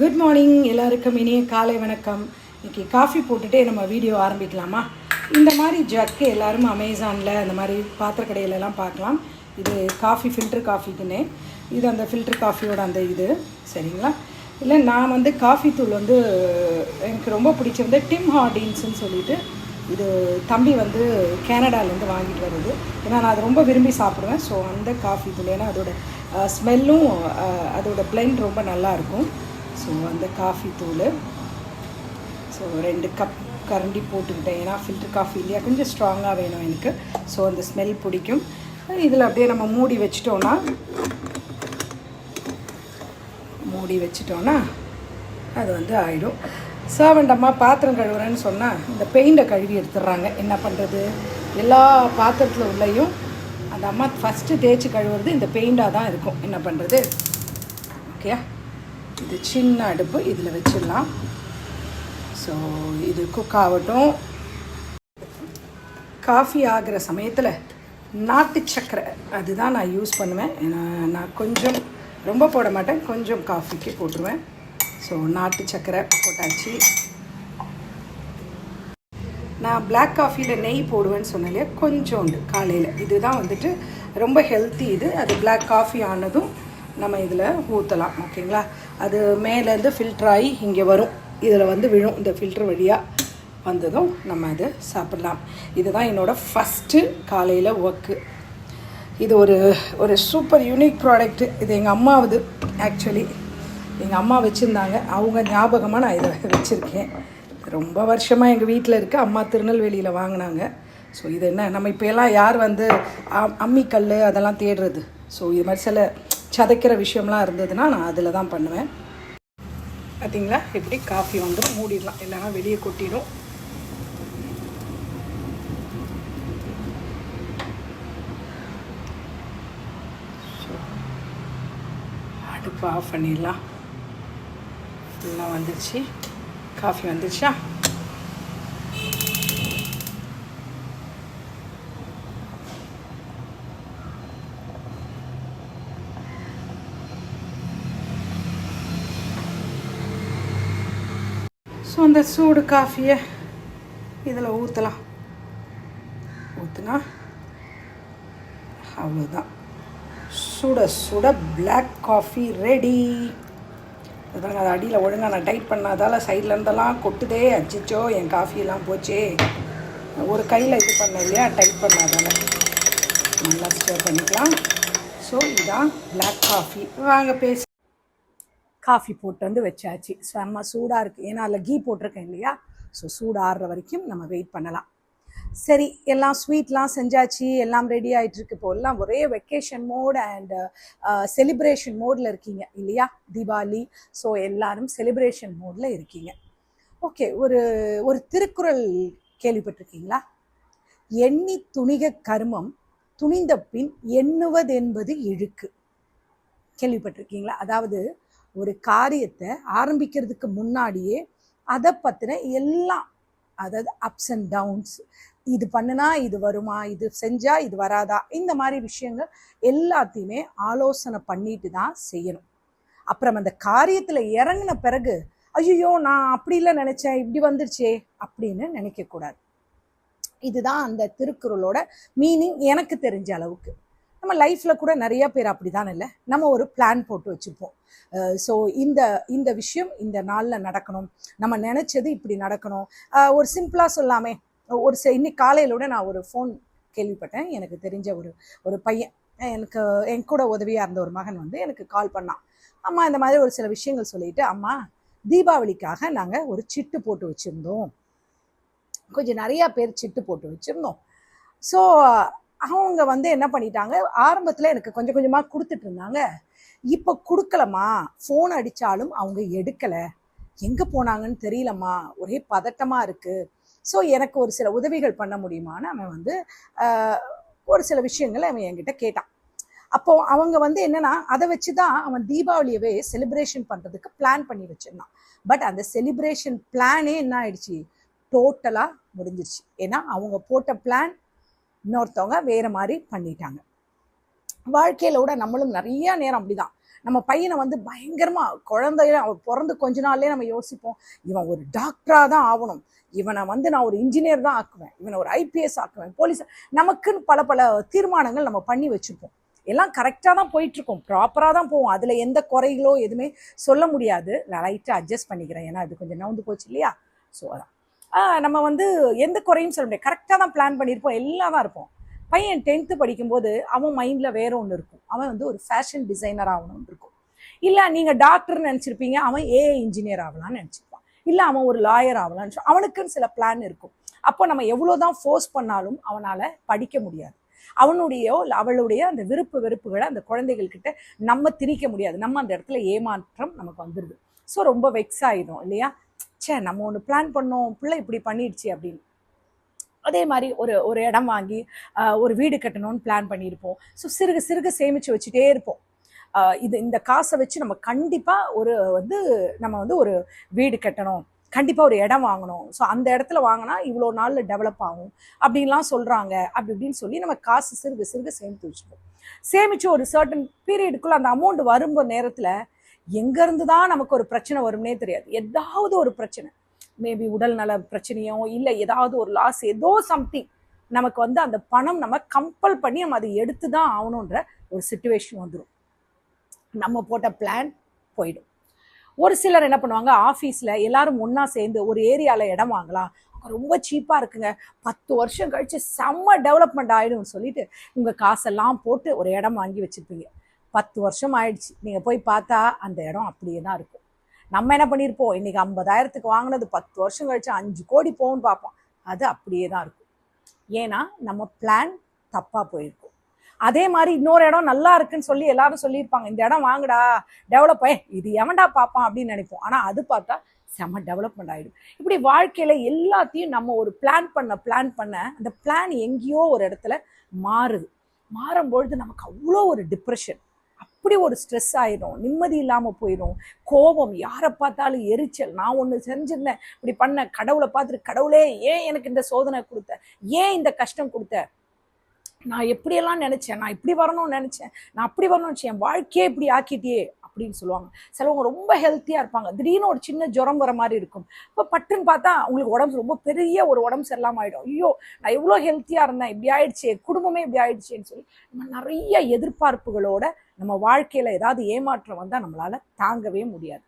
Good morning எல்லாருக்கும் இனிய காலை வணக்கம். இன்றைக்கி காஃபி போட்டுகிட்டே நம்ம வீடியோ ஆரம்பிக்கலாமா? இந்த மாதிரி ஜக்கு எல்லாரும் அமேசானில் அந்த மாதிரி பாத்திர கடையிலலாம் பார்க்கலாம். இது காஃபி ஃபில்டர் காஃபிக்குன்னே இது அந்த ஃபில்டர் காஃபியோட அந்த இது. சரிங்களா? இல்லை நான் வந்து காஃபி தூள் வந்து எனக்கு ரொம்ப பிடிச்சிருந்த டிம் ஹார்டின்ஸ்னு சொல்லிட்டு இது தம்பி வந்து கேனடாலேருந்து வாங்கிட்டு வருது ஏன்னா நான் அதை ரொம்ப விரும்பி சாப்பிடுவேன். ஸோ அந்த காஃபி தூள். ஏன்னா அதோட ஸ்மெல்லும் அதோட பிளெண்ட் ரொம்ப நல்லா இருக்கும். ஸோ அந்த காஃபி தூள். ஸோ ரெண்டு கப் கரண்டி போட்டுக்கிட்டேன். ஏன்னா ஃபில்டர் காஃபி இல்லையா? கொஞ்சம் ஸ்ட்ராங்காக வேணும் எனக்கு. ஸோ அந்த ஸ்மெல் பிடிக்கும். இதில் அப்படியே நம்ம மூடி வச்சிட்டோன்னா மூடி வச்சிட்டோன்னா அது வந்து ஆகிடும் சர்வெண்ட் அம்மா பாத்திரம் கழுவுறேன்னு சொன்னால் இந்த பெயிண்டை கழுவி எடுத்துடுறாங்க. என்ன பண்ணுறது எல்லா பாத்திரத்தில் உள்ளேயும் அந்த அம்மா ஃபஸ்ட்டு தேய்ச்சி கழுவுறது இந்த பெயிண்டாக தான் இருக்கும். என்ன பண்ணுறது ஓகே இது சின்ன அடுப்பு இதில் வச்சிடலாம். ஸோ இது குக் ஆகட்டும். காஃபி ஆகிற சமயத்தில் நாட்டு சக்கரை அதுதான் நான் யூஸ் பண்ணுவேன். ஏன்னா நான் கொஞ்சம் ரொம்ப போட மாட்டேன். கொஞ்சம் காஃபிக்கு போட்டுருவேன். ஸோ நாட்டு சக்கரை போட்டாச்சு. நான் பிளாக் காஃபியில் நெய் போடுவேன்னு சொன்னாலே கொஞ்சோண்டு காலையில். இதுதான் வந்துட்டு ரொம்ப ஹெல்த்தி இது. அது பிளாக் காஃபி ஆனதும் நம்ம இதில் ஊற்றலாம் ஓகேங்களா? அது மேலேருந்து ஃபில்டர் ஆகி இங்கே வரும். இதில் வந்து விழும். இந்த ஃபில்டர் வழியாக வந்ததும் நம்ம அதை சாப்பிட்லாம். இதுதான் என்னோடய ஃபஸ்ட்டு காலையில் ஒர்க்கு இது ஒரு ஒரு சூப்பர் யூனிக் ப்ராடக்ட்டு இது எங்கள் அம்மாவது ஆக்சுவலி எங்கள் அம்மா வச்சுருந்தாங்க. அவங்க ஞாபகமாக நான் இதை வச்சுருக்கேன். ரொம்ப வருஷமாக எங்கள் வீட்டில் இருக்க. அம்மா திருநெல்வேலியில் வாங்கினாங்க. ஸோ இது என்ன? நம்ம இப்போ எல்லாம் யார் வந்து அம்- அம்மிக்கல் அதெல்லாம் தேடுறது? ஸோ இது மாதிரி சில சதைக்கிற விஷயம்லாம் இருந்ததுன்னா நான் அதில் தான் பண்ணுவேன். பார்த்தீங்களா எப்படி காஃபி வந்து மூடிடலாம். இல்லைன்னா வெளியே கொட்டிடும். அடுப்பு ஆஃப் பண்ணிடலாம். ஃபுல்லாக வந்துடுச்சு காஃபி வந்துடுச்சா அந்த சூடு காஃபியை இதில் ஊற்றலாம். ஊற்றுனா அவ்வளோதான். சுட சுட பிளாக் காஃபி ரெடி அதாங்க அது அடியில் ஒழுங்காக நான் டைட் பண்ணாதால் சைடில் இருந்தெல்லாம் கொட்டுதே. அச்சிச்சோ என் காஃபியெல்லாம் போச்சே. ஒரு கையில் இது பண்ண இல்லையா? டைட் பண்ணாதால. நல்லா ஸ்டோர் பண்ணிக்கலாம். ஸோ இதுதான் பிளாக் காஃபி வாங்க பேசி காஃபி போட்டு வந்து வச்சாச்சு. செம்ம சூடாக இருக்குது ஏன்னா அதில் கீ போட்டிருக்கேன் இல்லையா? ஸோ சூடாடுற வரைக்கும் நம்ம வெயிட் பண்ணலாம். சரி எல்லாம் ஸ்வீட்லாம் செஞ்சாச்சு. எல்லாம் ரெடி ஆகிட்டுருக்கு இப்போ எல்லாம் ஒரே வெக்கேஷன் மோட் அண்ட் செலிப்ரேஷன் மோடில் இருக்கீங்க இல்லையா? தீபாவளி. ஸோ எல்லாரும் செலிப்ரேஷன் மோடில் இருக்கீங்க. ஓகே ஒரு ஒரு திருக்குறள் கேள்விப்பட்டிருக்கீங்களா? எண்ணி துணிக கர்மம் துணிந்த பின் எண்ணுவதென்பது இழுக்கு. கேள்விப்பட்டிருக்கீங்களா? அதாவது ஒரு காரியத்தை ஆரம்பிக்கிறதுக்கு முன்னாடியே அதை பற்றின எல்லாம் அதாவது அப்ஸ் அண்ட் டவுன்ஸ் இது பண்ணுனா இது வருமா இது செஞ்சா இது வராதா இந்த மாதிரி விஷயங்கள் எல்லாத்தையுமே ஆலோசனை பண்ணிட்டு தான் செய்யணும். அப்புறம் அந்த காரியத்தில் இறங்கின பிறகு ஐயோ நான் அப்படிலாம் நினச்சேன் இப்படி வந்துருச்சே அப்படின்னு நினைக்கக்கூடாது. இதுதான் அந்த திருக்குறளோட மீனிங் எனக்கு தெரிஞ்ச அளவுக்கு. நம்ம லைஃப்பில் கூட நிறைய பேர் அப்படிதான் இல்லை. நம்ம ஒரு பிளான் போட்டு வச்சுப்போம் ஸோ இந்த இந்த விஷயம் இந்த நாளில் நடக்கணும். நம்ம நினச்சது இப்படி நடக்கணும். ஒரு சிம்பிளாக சொல்லாமே ஒரு இன்னைக்கு காலையிலோட நான் ஒரு ஃபோன் கேள்விப்பட்டேன். எனக்கு தெரிஞ்ச ஒரு ஒரு பையன் எனக்கு என் கூட உதவியாக இருந்த ஒரு மகன் வந்து எனக்கு கால் பண்ணான். அம்மா இந்த மாதிரி ஒரு சில விஷயங்கள் சொல்லிட்டு அம்மா தீபாவளிக்காக நாங்கள் ஒரு சிட்டு போட்டு வச்சுருந்தோம். கொஞ்சம் நிறையா பேர் சிட்டு போட்டு வச்சுருந்தோம். ஸோ அவங்க வந்து என்ன பண்ணிட்டாங்க? ஆரம்பத்தில் எனக்கு கொஞ்சம் கொஞ்சமாக கொடுத்துட்டு இருந்தாங்க. இப்போ கொடுக்கலம்மா. ஃபோன் அடித்தாலும் அவங்க எடுக்கலை. எங்கே போனாங்கன்னு தெரியலம்மா. ஒரே பதட்டமாக இருக்குது ஸோ எனக்கு ஒரு சில உதவிகள் பண்ண முடியுமான்னு அவன் வந்து ஒரு சில விஷயங்களை அவன் என்கிட்ட கேட்டான். அப்போ அவங்க வந்து என்னன்னா அதை வச்சு தான் அவன் தீபாவளியவே செலிப்ரேஷன் பண்ணுறதுக்கு பிளான் பண்ணி வச்சிருந்தான். பட் அந்த செலிப்ரேஷன் பிளானே என்ன ஆயிடுச்சு? டோட்டலாக முடிஞ்சிருச்சு. ஏன்னா அவங்க போட்ட பிளான் இன்னொருத்தவங்க வேறு மாதிரி பண்ணிட்டாங்க. வாழ்க்கையில் கூட நம்மளும் நிறைய நேரம் அப்படிதான். நம்ம பையனை வந்து பயங்கரமாக குழந்தைய அவன் பிறந்து கொஞ்ச நாள்லேயே நம்ம யோசிப்போம். இவன் ஒரு டாக்டராக தான் ஆகணும். இவனை வந்து நான் ஒரு இன்ஜினியர் தான் ஆக்குவேன். இவனை ஒரு ஐபிஎஸ் ஆக்குவேன். போலீஸ் நமக்குன்னு பல பல தீர்மானங்கள் நம்ம பண்ணி வச்சுருப்போம். எல்லாம் கரெக்டாக தான் போயிட்டுருக்கோம். ப்ராப்பராக தான் போவோம். அதில் எந்த குறைகளோ எதுவுமே சொல்ல முடியாது. நான் லைட்டாக அட்ஜஸ்ட் பண்ணிக்கிறேன். ஏன்னா அது கொஞ்சம் நவுந்து போச்சு இல்லையா? ஸோ அதான். நம்ம வந்து எந்த குறையும் சொல்ல முடியாது. கரெக்டாக தான் பிளான் பண்ணியிருப்போம். எல்லாம் தான் இருப்போம். பையன் டென்த்து படிக்கும்போது அவன் மைண்டில் வேற ஒன்று இருக்கும். அவன் வந்து ஒரு ஃபேஷன் டிசைனர் ஆகணும்னு இருக்கும். இல்லை நீங்கள் டாக்டர்னு நினச்சிருப்பீங்க. அவன் ஏ இன்ஜினியர் ஆகலாம்னு நினச்சிருப்பான். இல்லை அவன் ஒரு லாயர் ஆகலாம்னு நினைச்சு- அவனுக்குன்னு சில பிளான் இருக்கும். அப்போ நம்ம எவ்வளோ தான் ஃபோர்ஸ் பண்ணாலும் அவனால் படிக்க முடியாது. அவனுடைய அவளுடைய அந்த விருப்பு வெறுப்புகளை அந்த குழந்தைகள்கிட்ட நம்ம திணிக்க முடியாது. நம்ம அந்த இடத்துல ஏமாற்றம் நமக்கு வந்துடுது ஸோ ரொம்ப வெக்ஸ் ஆகிடும் இல்லையா? ச்சே நம்ம ஒன்று பிளான் பண்ணோம் பிள்ளை இப்படி பண்ணிடுச்சு அப்படின்னு. அதே மாதிரி ஒரு ஒரு இடம் வாங்கி ஒரு வீடு கட்டணும்னு பிளான் பண்ணியிருப்போம். ஸோ சிறுக சிறுக சேமித்து வச்சுட்டே இருப்போம். இது இந்த காசை வச்சு நம்ம கண்டிப்பாக ஒரு வந்து நம்ம வந்து ஒரு வீடு கட்டணும். கண்டிப்பாக ஒரு இடம் வாங்கணும். ஸோ அந்த இடத்துல வாங்கினா இவ்வளோ நாளில் டெவலப் ஆகும். அப்படின்லாம் சொல்கிறாங்க அப்படி இப்படின்னு சொல்லி நம்ம காசு சிறுக சிறுக சேமித்து வச்சுப்போம். சேமித்து ஒரு சர்டன் பீரியடுக்குள்ளே அந்த அமௌண்ட் வரும்போது நேரத்தில் எங்கேருந்து தான் நமக்கு ஒரு பிரச்சனை வரும்னே தெரியாது. ஏதாவது ஒரு பிரச்சனை. மேபி உடல் நல பிரச்சனையோ இல்லை ஏதாவது ஒரு லாஸ் ஏதோ சம்திங் நமக்கு வந்து அந்த பணம் நம்ம கம்பல் பண்ணி நம்ம அதை எடுத்து தான் ஆகணுன்ற ஒரு சுச்சுவேஷன் வந்துடும் நம்ம போட்ட பிளான் போயிடும். ஒரு சிலர் என்ன பண்ணுவாங்க ஆஃபீஸில் எல்லாரும் ஒன்றா சேர்ந்து ஒரு ஏரியாவில் இடம் வாங்கலாம். ரொம்ப சீப்பாக இருக்குங்க. பத்து வருஷம் கழித்து செம்ம டெவலப்மெண்ட் ஆகிடும்னு சொல்லிட்டு உங்கள் காசெல்லாம் போட்டு ஒரு இடம் வாங்கி வச்சுருப்பீங்க. பத்து வருஷம் ஆயிடுச்சு. நீங்கள் போய் பார்த்தா அந்த இடம் அப்படியே தான் இருக்கும். நம்ம என்ன பண்ணியிருப்போம் இன்றைக்கி ஐம்பதாயிரத்துக்கு வாங்கினது பத்து வருஷம் கழிச்சு அஞ்சு கோடி போகும்னு பார்ப்போம். அது அப்படியே தான் இருக்கும். ஏன்னா நம்ம பிளான் தப்பாக போயிருக்கும். அதே மாதிரி இன்னொரு இடம் நல்லா இருக்குன்னு சொல்லி எல்லாரும் சொல்லியிருப்பாங்க. இந்த இடம் வாங்குடா டெவலப் ஆகி இது எவன்டா பார்ப்பான் அப்படின்னு நினைப்போம். ஆனால் அது பார்த்தா செம டெவலப்மெண்ட் ஆகிடும் இப்படி வாழ்க்கையில் எல்லாத்தையும் நம்ம ஒரு பிளான் பண்ண பிளான் பண்ண அந்த பிளான் எங்கேயோ ஒரு இடத்துல மாறுது. மாறும்பொழுது நமக்கு அவ்வளோ ஒரு டிப்ரெஷன் அப்படி ஒரு ஸ்ட்ரெஸ் ஆயிடும் நிம்மதி இல்லாமல் போயிடும் கோபம் யாரை பார்த்தாலும் எரிச்சல். நான் ஒன்று செஞ்சிருந்தேன். இப்படி பண்ண கடவுளை பார்த்துட்டு கடவுளே ஏன் எனக்கு இந்த சோதனை கொடுத்த? ஏன் இந்த கஷ்டம் கொடுத்த? நான் எப்படியெல்லாம் நினச்சேன்? நான் இப்படி வரணும்னு நினச்சேன். நான் அப்படி வரணும்னு நினச்சேன். என் வாழ்க்கையே இப்படி ஆக்கிட்டியே அப்படின்னு சொல்லுவாங்க. சிலவங்க ரொம்ப ஹெல்த்தியாக இருப்பாங்க. திடீர்னு ஒரு சின்ன ஜுரம் வர மாதிரி இருக்கும். இப்போ பட்டுன்னு பார்த்தா அவங்களுக்கு உடம்பு ரொம்ப பெரிய ஒரு உடம்பு சரியில்லாமல் ஆகிடும் ஐயோ நான் எவ்வளோ ஹெல்த்தியாக இருந்தேன். இப்படி ஆயிடுச்சு குடும்பமே இப்படி ஆயிடுச்சேன்னு சொல்லி நம்ம நிறைய எதிர்பார்ப்புகளோட நம்ம வாழ்க்கையில் ஏதாவது ஏமாற்றம் வந்தால் நம்மளால் தாங்கவே முடியாது.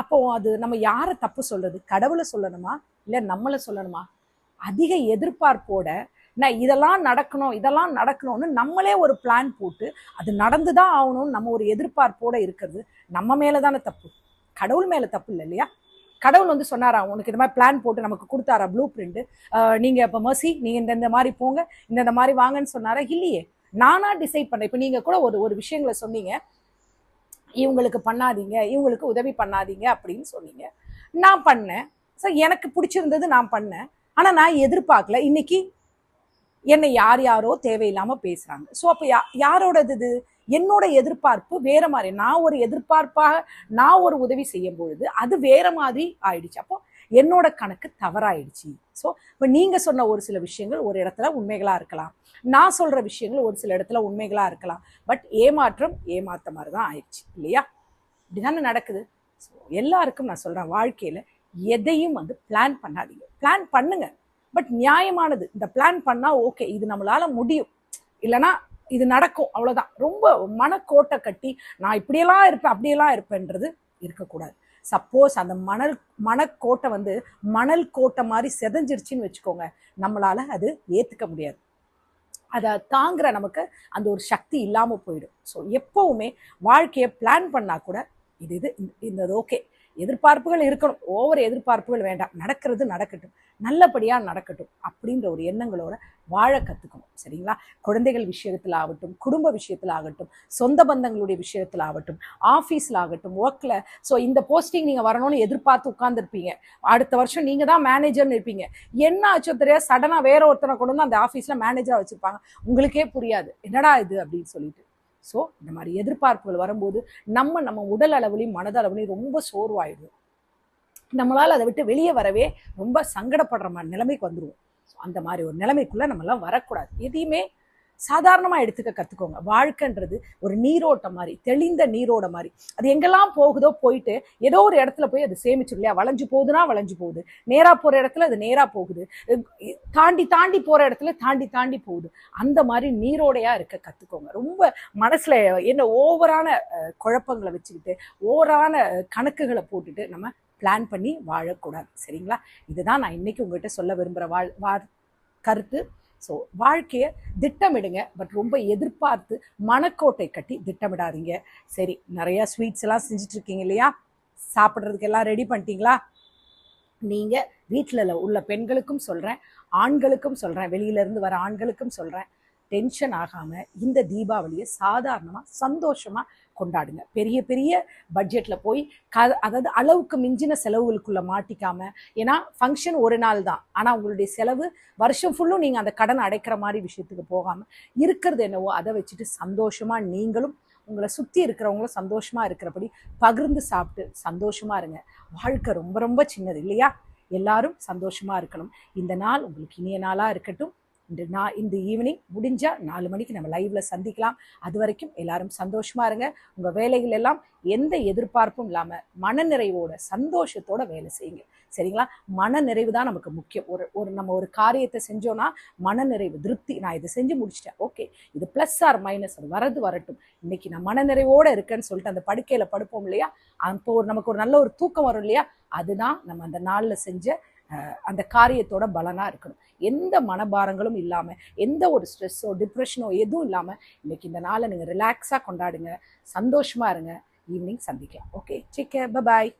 அப்போ அது நம்ம யாரை தப்பு சொல்கிறது கடவுளை சொல்லணுமா? இல்லை நம்மளை சொல்லணுமா? அதிக எதிர்பார்ப்போட நான் இதெல்லாம் நடக்கணும் இதெல்லாம் நடக்கணும்னு நம்மளே ஒரு பிளான் போட்டு அது நடந்து தான் ஆகணும்னு நம்ம ஒரு எதிர்பார்ப்போட இருக்கிறது நம்ம மேலே தானே தப்பு. கடவுள் மேலே தப்பு இல்லை இல்லையா? கடவுள் வந்து சொன்னாரா உனக்கு இந்த மாதிரி பிளான் போட்டு நமக்கு கொடுத்தாரா ப்ளூ பிரிண்ட்டு நீங்கள் இப்போ மர்சி நீங்கள் இந்த மாதிரி போங்க இந்தந்த இந்த மாதிரி வாங்கன்னு சொன்னாரா? இல்லையே. நானாக டிசைட் பண்ணேன் இப்போ நீங்கள் கூட ஒரு ஒரு விஷயங்களை சொன்னீங்க. இவங்களுக்கு பண்ணாதீங்க இவங்களுக்கு உதவி பண்ணாதீங்க அப்படின்னு சொன்னீங்க. நான் பண்ணேன். ஸோ எனக்கு பிடிச்சிருந்தது நான் பண்ணேன். ஆனால் நான் எதிர்பார்க்கல. இன்னைக்கு என்னை யார் யாரோ தேவையில்லாமல் பேசுகிறாங்க ஸோ அப்போ யா யாரோடது இது? என்னோட எதிர்பார்ப்பு வேற மாதிரி. நான் ஒரு எதிர்பார்ப்பாக நான் ஒரு உதவி செய்யும் பொழுது அது வேற மாதிரி ஆயிடுச்சு. அப்போ என்னோட கணக்கு தவறாயிடுச்சு. ஸோ இப்போ நீங்கள் சொன்ன ஒரு சில விஷயங்கள் ஒரு இடத்துல உண்மைகளாக இருக்கலாம். நான் சொல்கிற விஷயங்கள் ஒரு சில இடத்துல உண்மைகளாக இருக்கலாம். பட் ஏமாற்றம் ஏமாத்த மாதிரி தான் ஆயிடுச்சு இல்லையா? இப்படிதானே நடக்குது. ஸோ எல்லாருக்கும் நான் சொல்கிறேன் வாழ்க்கையில் எதையும் வந்து பிளான் பண்ணாதீங்க. பிளான் பண்ணுங்க. பட் நியாயமானது இந்த பிளான் பண்ணால் ஓகே இது நம்மளால முடியும். இல்லைன்னா இது நடக்கும் அவ்வளோதான் ரொம்ப மனக்கோட்டை கட்டி நான் இப்படியெல்லாம் இருப்பேன் அப்படியெல்லாம் இருப்பேன்றது இருக்கக்கூடாது. சப்போஸ் அந்த மணல் மணக்கோட்டை வந்து மணல் கோட்டை மாதிரி செதஞ்சிருச்சின்னு வச்சுக்கோங்க நம்மளால் அது ஏற்றுக்க முடியாது. அதை தாங்குற நமக்கு அந்த ஒரு சக்தி இல்லாமல் போயிடும். ஸோ எப்போவுமே வாழ்க்கையை பிளான் பண்ணால் கூட இது இது இந்த- இந்த ஓகே எதிர்பார்ப்புகள் இருக்கணும். ஓவர் எதிர்பார்ப்புகள் வேண்டாம். நடக்கிறது நடக்கட்டும். நல்லபடியாக நடக்கட்டும் அப்படின்ற ஒரு எண்ணங்களோட வாழ கற்றுக்கணும் சரிங்களா? குழந்தைகள் விஷயத்தில் ஆகட்டும் குடும்ப விஷயத்தில் ஆகட்டும் சொந்த பந்தங்களுடைய விஷயத்தில் ஆகட்டும் ஆஃபீஸில் ஆகட்டும் ஒர்க்கில் ஸோ இந்த போஸ்டிங் நீங்கள் வரணும்னு எதிர்பார்த்து உட்காந்துருப்பீங்க அடுத்த வருஷம் நீங்கள் தான் மேனேஜர்னு இருப்பீங்க. என்ன ஆச்சோ தெரியாது. சடனாக வேற ஒருத்தனை கொண்டு வந்து அந்த ஆஃபீஸில் மேனேஜராக வச்சுருப்பாங்க. உங்களுக்கே புரியாது. என்னடா இது அப்படின்னு சொல்லிட்டு. ஸோ இந்த மாதிரி எதிர்பார்ப்புகள் வரும்போது நம்ம நம்ம உடல் அளவுலையும் மனதளவுலையும் ரொம்ப சோர்வாயிடுவோம் நம்மளால் அதை விட்டு வெளியே வரவே ரொம்ப சங்கடப்படுற மாதிரி நிலைமைக்கு வந்துடுவோம் ஸோ அந்த மாதிரி ஒரு நிலைமைக்குள்ளே நம்மலாம் வரக்கூடாது. எதையுமே சாதாரணமாக எடுத்துக்க கற்றுக்கோங்க வாழ்க்கைன்றது ஒரு நீரோட்டம் மாதிரி தெளிந்த நீரோட மாதிரி. அது எங்கெல்லாம் போகுதோ போயிட்டு ஏதோ ஒரு இடத்துல போய் அது சேமிச்சிடும் இல்லையா? வளைஞ்சு போகுதுன்னா வளைஞ்சு போகுது. நேராக போகிற இடத்துல அது நேராக போகுது. தாண்டி தாண்டி போகிற இடத்துல தாண்டி தாண்டி போகுது. அந்த மாதிரி நீரோடையாக இருக்க கற்றுக்கோங்க ரொம்ப மனசில் என்ன ஓவரான குழப்பங்களை வச்சுக்கிட்டு ஓவரான கணக்குகளை போட்டுட்டு நம்ம பிளான் பண்ணி வாழக்கூடாது. சரிங்களா? இதுதான் நான் இன்னைக்கு உங்கள்கிட்ட சொல்ல விரும்புகிற வாழ் வா கருத்து. ஸோ வாழ்க்கையை திட்டமிடுங்க பட் ரொம்ப எதிர்பார்த்து மனக்கோட்டை கட்டி திட்டமிடாதீங்க. சரி நிறையா ஸ்வீட்ஸ் எல்லாம் செஞ்சுட்டு இருக்கீங்க இல்லையா? சாப்பிட்றதுக்கு எல்லாம் ரெடி பண்ணிட்டீங்களா? நீங்கள் வீட்டில் உள்ள பெண்களுக்கும் சொல்கிறேன் ஆண்களுக்கும் சொல்கிறேன் வெளியிலேருந்து வர ஆண்களுக்கும் சொல்கிறேன் டென்ஷன் ஆகாமல் இந்த தீபாவளியை சாதாரணமாக சந்தோஷமாக கொண்டாடுங்க. பெரிய பெரிய பட்ஜெட்டில் போய் க அதாவது அளவுக்கு மிஞ்சின செலவுகளுக்குள்ளே மாட்டிக்காம ஏன்னா ஃபங்க்ஷன் ஒரு நாள் தான். ஆனால் உங்களுடைய செலவு வருஷம் ஃபுல்லும் நீங்கள் அந்த கடன் அடைக்கிற மாதிரி விஷயத்துக்கு போகாமல் இருக்கிறது என்னவோ அதை வச்சுட்டு சந்தோஷமாக நீங்களும் உங்களை சுற்றி இருக்கிறவங்களும் சந்தோஷமாக இருக்கிறபடி பகிர்ந்து சாப்பிட்டு சந்தோஷமாக இருங்க. வாழ்க்கை ரொம்ப ரொம்ப சின்னது இல்லையா? எல்லாரும் சந்தோஷமாக இருக்கணும். இந்த நாள் உங்களுக்கு இனிய நாளாக இருக்கட்டும். நான் இந்த ஈவினிங் முடிஞ்சால் நாலு மணிக்கு நம்ம லைவ்ல சந்திக்கலாம். அது வரைக்கும் எல்லாரும் சந்தோஷமா இருங்க. உங்க வேலைகள் எல்லாம் எந்த எதிர்பார்ப்பும் இல்லாம மனநிறைவோட சந்தோஷத்தோட வேலை செய்யுங்க. சரிங்களா? மனநிறைவு தான் நமக்கு முக்கியம். ஒரு ஒரு நம்ம ஒரு காரியத்தை செஞ்சோன்னா மனநிறைவு திருப்தி. நான் இதை செஞ்சு முடிச்சிட்டேன். ஓகே. இது ப்ளஸ் ஆர் மைனஸ் அது வரது வரட்டும். இன்னைக்கு நான் மனநிறைவோடு இருக்கேன்னு சொல்லிட்டு அந்த படுக்கையில் படுப்போம் இல்லையா? அப்போ ஒரு நமக்கு ஒரு நல்ல ஒரு தூக்கம் வரும் இல்லையா? அதுதான் நம்ம அந்த நாளில் செஞ்ச அந்த காரியத்தோட பலனாக இருக்கணும். எந்த மனபாரங்களும் இல்லாமல் எந்த ஒரு ஸ்ட்ரெஸ்ஸோ டிப்ரெஷனோ எதுவும் இல்லாமல் இன்றைக்கி இந்த நாளை நீங்கள் ரிலாக்ஸாக கொண்டாடுங்க. சந்தோஷமாக இருங்க. ஈவினிங் சந்திக்கலாம். Okay take care bye